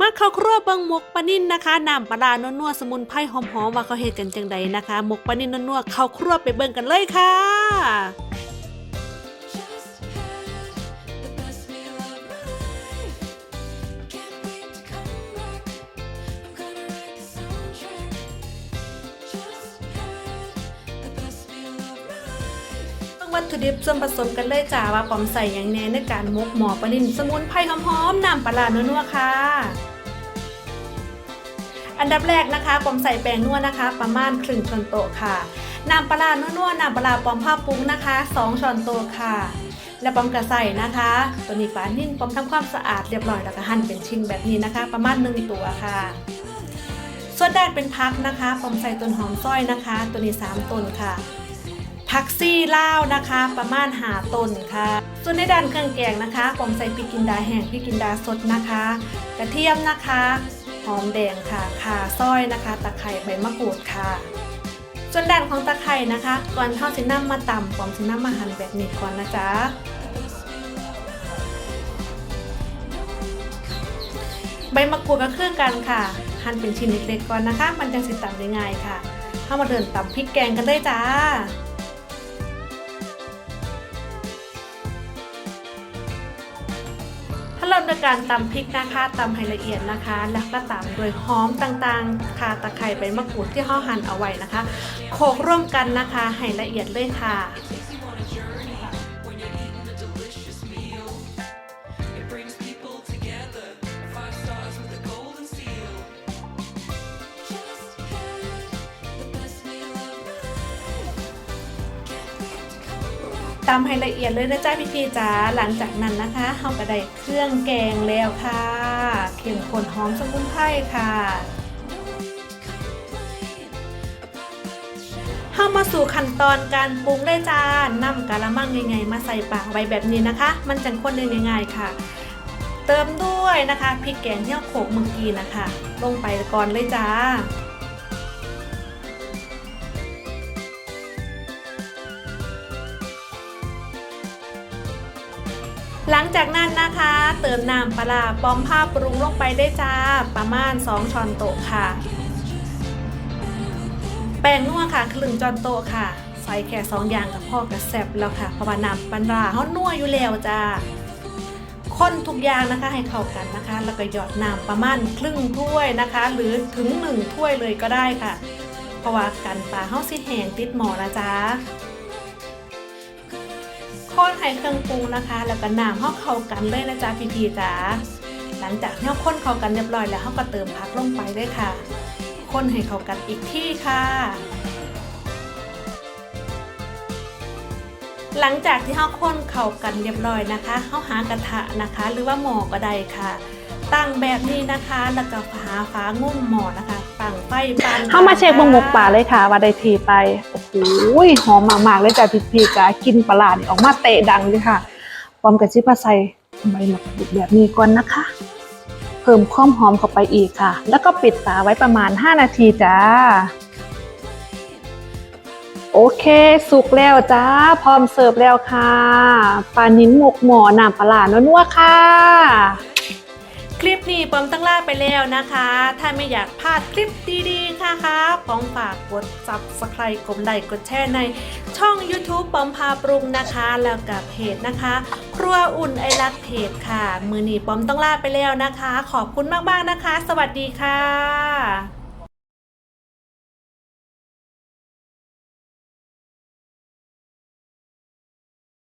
มาเข้าครัวเบิงหมกปลานิ่นนะคะน้ำปลาโนัวๆสมุนไพรหอมๆว่าเขาเฮ็ดกันจังใดนะคะหมกปลานิ่นนัวๆเข้าครัวไปเบิงกันเลยค่ะ วัตถุดิบส่วนผสมกันเลยจ้าว่าปอมใส่อย่างแน่ในการมกหมอปลานิ่นสมุนไพรหอมๆน้ำปลาร้านัวๆค่ะ อันดับแรกนะคะปอมใส่แป้งนัวนะคะ ประมาณครึ่งช้อนโต๊ะค่ะ น้ำปลาร้านัวๆน้ำปลาปอมผ้าปรุงนะคะ 2ช้อนโต๊ะค่ะและปอมกระใส่นะคะ ตัวนี้ปลานิ่นปอมทำความสะอาดเรียบร้อยแล้วก็หั่นเป็นชิ้นแบบนี้นะคะ ประมาณหนึ่งตัวค่ะส่วนด้านเป็นพักนะคะปอมใส่ต้นหอมซอยนะคะ ตัวนี้ 3ต้นค่ะ ผักซี่เลานะคะ ประมาณหาต้นค่ะ ส่วนในด้านเครื่องแกงนะคะปอมใส่พริกกินดาแห้งพริกกินดาสดนะคะ กระเทียมนะคะ หอมแดงค่ะข่าซอยนะคะ ตะไคร้ใบมะกรูดค่ะ ส่วนด้านของตะไคร้นะคะ ก่อนเข้าสิน้ำมาตำปอมสิน้ำมาหั่นแบบนี้ก่อนนะจ๊ะใบมะกรูดกับเครื่องกันค่ะ หั่นเป็นชิ้นเล็กๆก่อนนะคะ มันจังสิตำได้ง่ายค่ะเข้ามาเดินตำพริกแกงกันได้จ้า เริ่มด้วยการตำพริกนะคะตำให้ละเอียดนะคะ แล้วก็ตำด้วยหอมต่างๆค่ะตะไคร้ใบมะกรูดที่ห่อหั่นเอาไว้นะคะโขลกร่วมกันนะคะให้ละเอียดเลยค่ะ ตำให้ละเอียดเลยนะจ๊ะพี่พีจ๋าหลังจากนั้นนะคะเราก็ได้เครื่องแกงแล้วค่ะเข้มข้นหอมสมุนไพรค่ะเข้ามาสู่ขั้นตอนการปรุงได้จ้านำกะละมังยังไงมาใส่ปากไว้แบบนี้นะคะ มันจังข้นได้ง่ายๆค่ะ เติมด้วยนะคะพริกแกงเที่เราโขกเมื่อกี้นะคะ ลงไปก่อนเลยจ้า หลังจากนั้นนะคะ เติมน้ำปลาร้าปอมผ้าปรุงลงไปได้จ้า ประมาณ 2ช้อนโต๊ะค่ะ แป้งนัวค่ะครึ่งช้อนโต๊ะค่ะ ใส่แค่สองอย่างกับพ่อกระแซบแล้วค่ะเพราะว่าน้ำปลาเขานัวอยู่แล้วจ้าคนทุกอย่างนะคะให้เข้ากันนะคะ แล้วก็หยอดน้ำประมาณครึ่งถ้วยนะคะ หรือถึงหนึ่งถ้วยเลยก็ได้ค่ะ เพราะว่ากันปลาเขาสิแห้งติดหมอนะจ๊ะ ข้นให้เครื่องปรุงนะคะ แล้วก็น้ำเข้าเข้ากันเลยนะจ๊ะพี่พีจ๋าหลังจากที่าข้นเข้ากันเรียบร้อยแล้วเขาก็เติมผักลงไปด้วยค่ะข้นให้เข้ากันอีกที่ค่ะ หลังจากที่เราข้นเข้ากันเรียบร้อยนะคะเราหากระทะนะคะ หรือว่าหม้อก็ได้ค่ะ ตั้งแบบนี้นะคะ แล้วก็หาฟ้างุ่มหมอนะคะตั้งไฟปานเข้ามาเช็คบงหมกป่าเลยค่ะว่าได้ทีไป โอ้โหหอมมากๆเลยจ้ะพี่พีกะกินปลาร้านี่ออกมาเตะดังเลยค่ะพร้อมกับชิปาใส่ใบหมะกแบบนี้ก่อนนะคะ เพิ่มความหอมเข้าไปอีกค่ะ แล้วก็ปิดฝาไว้ประมาณ 5 นาทีจ้าโอเค สุกแล้วจ้า พร้อมเสิร์ฟแล้วค่ะปลานิ้นหมกหมอน้ำปลาร้านัวๆค่ะ คลิปนี้ปอมตั้งล่าไปแล้วนะคะ ถ้าไม่อยากพลาดคลิปดีๆค่ะครับปอมฝากกดซับสไครต์กดไลค์กดแชร์ในช่อง YouTube ปอมพาปรุงนะคะ แล้วกับเพจนะคะ ครัวอุ่นไอรักเพจค่ะ มือนี้ปอมต้องลาไปแล้วนะคะ ขอบคุณมากๆนะคะ สวัสดีค่ะ